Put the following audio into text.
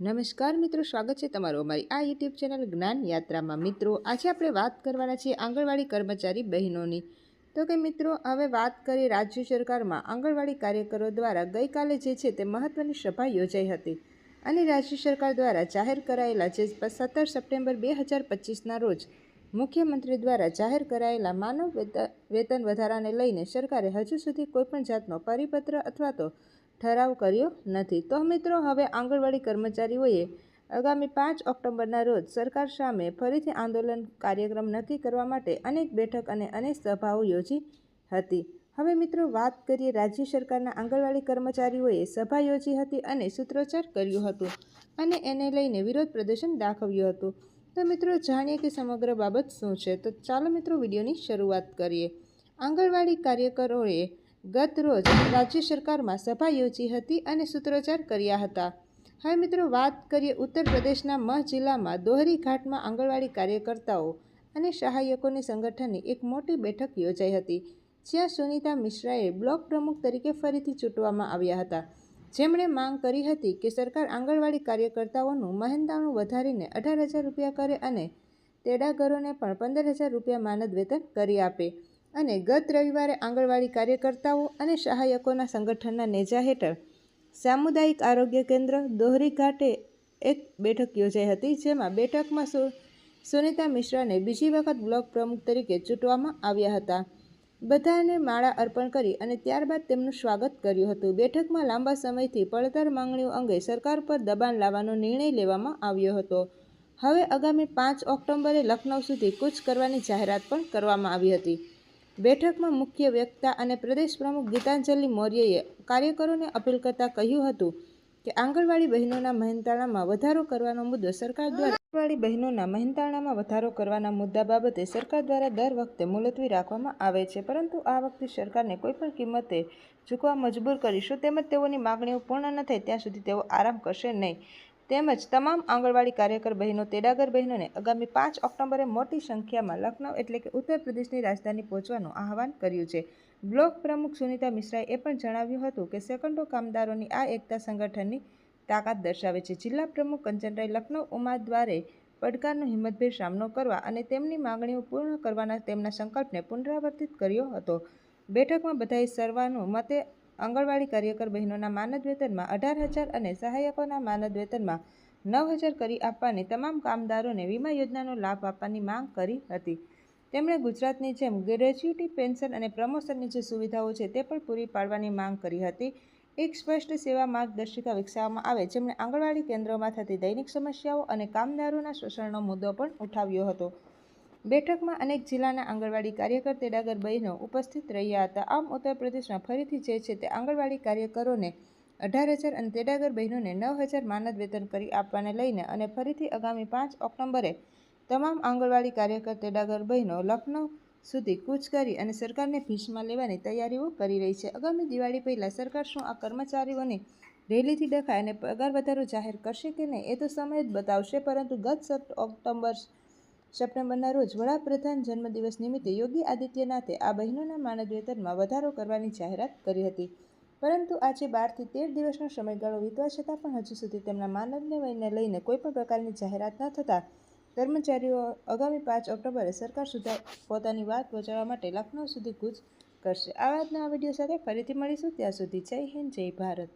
નમસ્કાર મિત્રો, સ્વાગત છે તમારું અમારી આ યુટ્યુબ ચેનલ જ્ઞાન યાત્રામાં. મિત્રો, આજે આપણે વાત કરવાના છીએ આંગણવાડી કર્મચારી બહેનોની. તો કે મિત્રો, હવે વાત કરીએ રાજ્ય સરકારમાં. આંગણવાડી કાર્યકરો દ્વારા ગઈકાલે જે છે તે મહત્ત્વની સભા યોજાઈ હતી. અને રાજ્ય સરકાર દ્વારા જાહેર કરાયેલા જે સત્તર સપ્ટેમ્બર બે હજાર પચીસના રોજ મુખ્યમંત્રી દ્વારા જાહેર કરાયેલા માનવ વેત- વેતન વધારાને લઈને સરકારે હજુ સુધી કોઈપણ જાતનો પરિપત્ર અથવા તો ઠરાવ કર્યો નથી. તો મિત્રો, હવે આંગણવાડી કર્મચારીઓએ આગામી પાંચ ઓક્ટોબરના રોજ સરકાર સામે ફરીથી આંદોલન કાર્યક્રમ નક્કી કરવા માટે અનેક બેઠક અને અનેક સભાઓ યોજી હતી. હવે મિત્રો, વાત કરીએ રાજ્ય સરકારના આંગણવાડી કર્મચારીઓએ સભા યોજી હતી અને સૂત્રોચ્ચાર કર્યું હતું અને એને લઈને વિરોધ પ્રદર્શન દાખવ્યું હતું. તો મિત્રો, જાણીએ કે સમગ્ર બાબત શું છે? તો ચાલો મિત્રો, વિડીયોની શરૂઆત કરીએ. આંગણવાડી કાર્યકરોએ ગત રોજ રાજ્ય સરકારમાં સભા યોજી હતી અને સૂત્રોચ્ચાર કર્યા હતા. હવે મિત્રો, વાત કરીએ ઉત્તર પ્રદેશના મહ જિલ્લામાં દોહરી ઘાટમાં આંગણવાડી કાર્યકર્તાઓ અને સહાયકોની સંગઠનની એક મોટી બેઠક યોજાઈ હતી, જ્યાં સુનિતા મિશ્રાએ બ્લોક પ્રમુખ તરીકે ફરીથી ચૂંટવામાં આવ્યા હતા. જેમણે માંગ કરી હતી કે સરકાર આંગણવાડી કાર્યકર્તાઓનું મહેનતાણું વધારીને અઢાર હજાર રૂપિયા કરે અને તેડાગરોને પણ પંદર હજાર રૂપિયા માનદ વેતન કરી આપે. અને ગત રવિવારે આંગણવાડી કાર્યકર્તાઓ અને સહાયકોના સંગઠનના નેજા હેઠળ સામુદાયિક આરોગ્ય કેન્દ્ર દોહરી ઘાટે એક બેઠક યોજાઈ હતી, જેમાં બેઠકમાં સુ, સુનિતા મિશ્રાને બીજી વખત બ્લોક પ્રમુખ તરીકે ચૂંટવામાં આવ્યા હતા. બધાને માળા અર્પણ કરી અને ત્યારબાદ તેમનું સ્વાગત કર્યું હતું. બેઠકમાં લાંબા સમયથી પડતર માંગણીઓ અંગે સરકાર પર દબાણ લાવવાનો નિર્ણય લેવામાં આવ્યો હતો. હવે આગામી પાંચ ઓક્ટોબરે લખનૌ સુધી કૂચ કરવાની જાહેરાત પણ કરવામાં આવી હતી. બેઠકમાં મુખ્ય વક્તા અને પ્રદેશ પ્રમુખ ગીતાંજલિ મૌર્યએ કાર્યકરોને અપીલ કરતા કહ્યું હતું કે આંગણવાડી બહેનોના મહેનતાણામાં વધારો કરવાનો મુદ્દો સરકાર દ્વારા આંગણવાડી બહેનોના મહેનતાણામાં વધારો કરવાના મુદ્દા બાબતે સરકાર દ્વારા દર વખતે મુલતવી રાખવામાં આવે છે. પરંતુ આ વખતે સરકારને કોઈપણ કિંમતે ઝૂકવા મજબૂર કરીશું તેમજ તેઓની માગણીઓ પૂર્ણ ન થાય ત્યાં સુધી તેઓ આરામ કરશે નહીં. તેમજ તમામ આંગણવાડી કાર્યકર બહેનો, તેડાગર બહેનોને આગામી પાંચ ઓક્ટોબરે મોટી સંખ્યામાં લખનૌ એટલે કે ઉત્તર પ્રદેશની રાજધાની પહોંચવાનું આહવાન કર્યું છે. બ્લોક પ્રમુખ સુનીતા મિશ્રાએ એ પણ જણાવ્યું હતું કે સેકન્ડો કામદારોની આ એકતા સંગઠનની તાકાત દર્શાવે છે. જિલ્લા પ્રમુખ કંચનરાય લખનૌ ઉમેદવારે પડકારનો હિંમતભેર સામનો કરવા અને તેમની માગણીઓ પૂર્ણ કરવાના તેમના સંકલ્પને પુનરાવર્તિત કર્યો હતો. બેઠકમાં બધાએ સર્વાનો મતે આંગણવાડી કાર્યકર બહેનોના માનદ વેતનમાં અઢાર હજાર અને સહાયકોના માનદ વેતનમાં નવ હજાર કરી આપવાની તમામ કામદારોને વીમા યોજનાનો લાભ આપવાની માંગ કરી હતી. તેમણે ગુજરાતની જેમ ગ્રેજ્યુટી પેન્શન અને પ્રમોશનની જે સુવિધાઓ છે તે પણ પૂરી પાડવાની માંગ કરી હતી. એક સ્પષ્ટ સેવા માર્ગદર્શિકા વિકસાવવામાં આવે જેમણે આંગણવાડી કેન્દ્રોમાં થતી દૈનિક સમસ્યાઓ અને કામદારોના શોષણનો મુદ્દો પણ ઉઠાવ્યો હતો. બેઠકમાં અનેક જિલ્લાના આંગણવાડી કાર્યકર, તેડાગર બહેનો ઉપસ્થિત રહ્યા હતા. આમ, ઉત્તર પ્રદેશમાં ફરીથી જે છે તે આંગણવાડી કાર્યકરોને અઢાર હજાર અને તેડાગર બહેનોને નવ હજાર માનદ વેતન કરી આપવાને લઈને અને ફરીથી આગામી પાંચ ઓક્ટોબરે તમામ આંગણવાડી કાર્યકર, તેડાગર બહેનો લખનૌ સુધી કૂચ કરી અને સરકારને ભીષમાં લેવાની તૈયારીઓ કરી રહી છે. આગામી દિવાળી પહેલાં સરકાર શું આ કર્મચારીઓની રેલીથી ડખાય અને પગાર વધારો જાહેર કરશે કે નહીં એ તો સમય જ બતાવશે, પરંતુ ગત સપ્ટ ઓક્ટોબર સપ્ટેમ્બરના રોજ વડાપ્રધાન જન્મદિવસ નિમિત્તે યોગી આદિત્યનાથે આ બહેનોના માનદ વેતનમાં વધારો કરવાની જાહેરાત કરી હતી. પરંતુ આજે બારથી તેર દિવસનો સમયગાળો વીતવા છતાં પણ હજુ સુધી તેમના માનદને વયને લઈને કોઈપણ પ્રકારની જાહેરાત ન થતાં, કર્મચારીઓ આગામી પાંચ ઓક્ટોબરે સરકાર સુધી પોતાની વાત પહોંચાડવા માટે લખનૌ સુધી કૂચ કરશે. આ વાતના આ વીડિયો સાથે ફરીથી મળીશું. ત્યાં સુધી જય હિન્દ, જય ભારત.